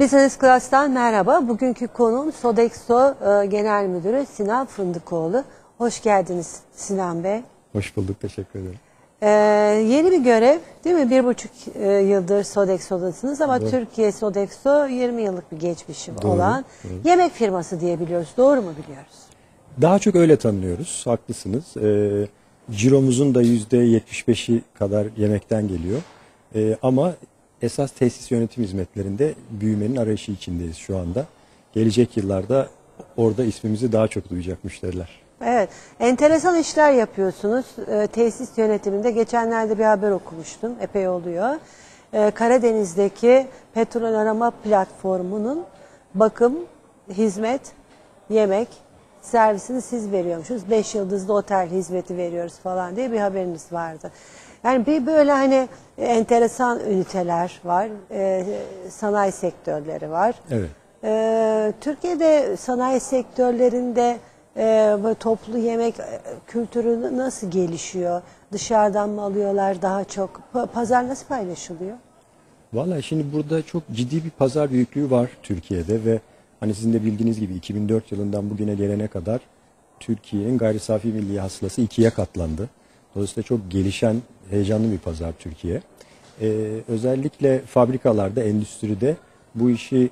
Business Class'tan merhaba. Bugünkü konuğum Sodexo e, Genel Müdürü Sinan Fındıkoğlu. Hoş geldiniz Sinan Bey. Hoş bulduk, teşekkür ederim. Ee, yeni bir görev değil mi? Bir buçuk e, yıldır Sodexo'dasınız ama Doğru. Türkiye Sodexo 20 yıllık bir geçmişi Doğru, olan yemek firması diye biliyoruz. Doğru mu biliyoruz? Daha çok öyle tanınıyoruz, haklısınız. Ee, ciromuzun da %75'i kadar yemekten geliyor. Ee, ama esas tesis yönetim hizmetlerinde büyümenin arayışı içindeyiz şu anda. Gelecek yıllarda orada ismimizi daha çok duyacak müşteriler. Evet. Enteresan işler yapıyorsunuz. Ee, tesis yönetiminde geçenlerde bir haber okumuştum. Epey oluyor. Ee, Karadeniz'deki petrol arama platformunun bakım, hizmet, yemek servisini siz veriyormuşsunuz. Beş yıldızlı otel hizmeti veriyoruz falan diye bir haberiniz vardı. Yani bir böyle hani enteresan üniteler var. Ee, sanayi sektörleri var. Evet. Ee, Türkiye'de sanayi sektörlerinde e, toplu yemek e, kültürü nasıl gelişiyor? Dışarıdan mı alıyorlar daha çok? Pa- Pazar nasıl paylaşılıyor? Vallahi şimdi burada çok ciddi bir pazar büyüklüğü var Türkiye'de ve hani sizin de bildiğiniz gibi 2004 yılından bugüne gelene kadar Türkiye'nin gayri safi milli hasılası ikiye katlandı. Dolayısıyla çok gelişen, heyecanlı bir pazar Türkiye. Ee, özellikle fabrikalarda, endüstride bu işi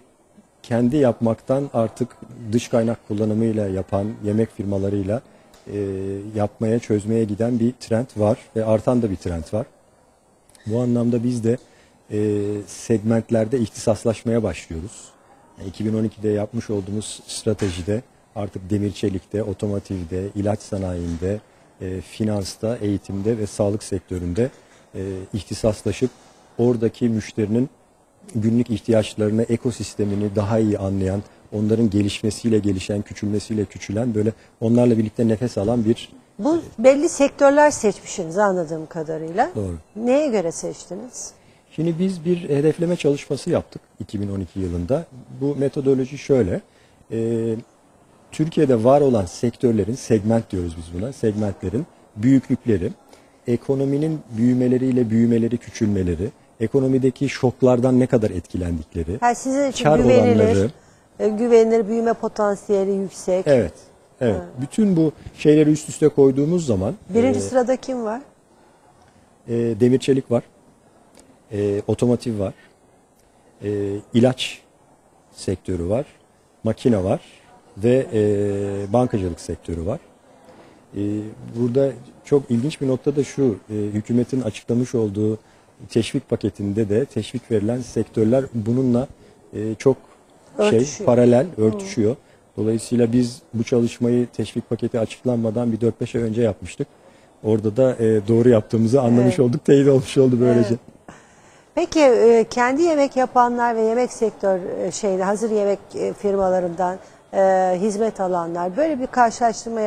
kendi yapmaktan artık dış kaynak kullanımıyla yapan yemek firmalarıyla e, yapmaya, çözmeye giden bir trend var ve artan da bir trend var. Bu anlamda biz de e, segmentlerde ihtisaslaşmaya başlıyoruz. Yani 2012'de yapmış olduğumuz stratejide artık demir çelikte, otomotivde, ilaç sanayinde, e, finansta, eğitimde ve sağlık sektöründe e, ihtisaslaşıp oradaki müşterinin günlük ihtiyaçlarını, ekosistemini daha iyi anlayan, onların gelişmesiyle gelişen, küçülmesiyle küçülen böyle onlarla birlikte nefes alan bir Bu belli sektörler seçmişsiniz anladığım kadarıyla. Doğru. Neye göre seçtiniz? Şimdi biz bir hedefleme çalışması yaptık 2012 yılında. Bu metodoloji şöyle. e, Türkiye'de var olan sektörlerin, segment diyoruz biz buna, segmentlerin büyüklükleri, ekonominin büyümeleriyle büyümeleri, küçülmeleri, ekonomideki şoklardan ne kadar etkilendikleri, Ha, sizin için kar güvenilir, oranları, e, güvenilir, büyüme potansiyeli yüksek. evet, evet. Bütün bu şeyleri üst üste koyduğumuz zaman Birinci e, sırada kim var? E, demir çelik var. E, otomotiv var. E, ilaç sektörü var. Makine var. Ve e, bankacılık sektörü var. E, burada çok ilginç bir nokta da şu. e, hükümetin açıklamış olduğu teşvik paketinde de teşvik verilen sektörler bununla e, çok şey Örtüşüyor. paralel örtüşüyor. Dolayısıyla biz bu çalışmayı teşvik paketi açıklanmadan bir 4-5 ay önce yapmıştık. Orada da e, doğru yaptığımızı anlamış Evet. olduk, teyit olmuş oldu böylece. Peki e, kendi yemek yapanlar ve yemek sektör e, şeyde hazır yemek e, firmalarından e, hizmet alanlar böyle bir karşılaştırma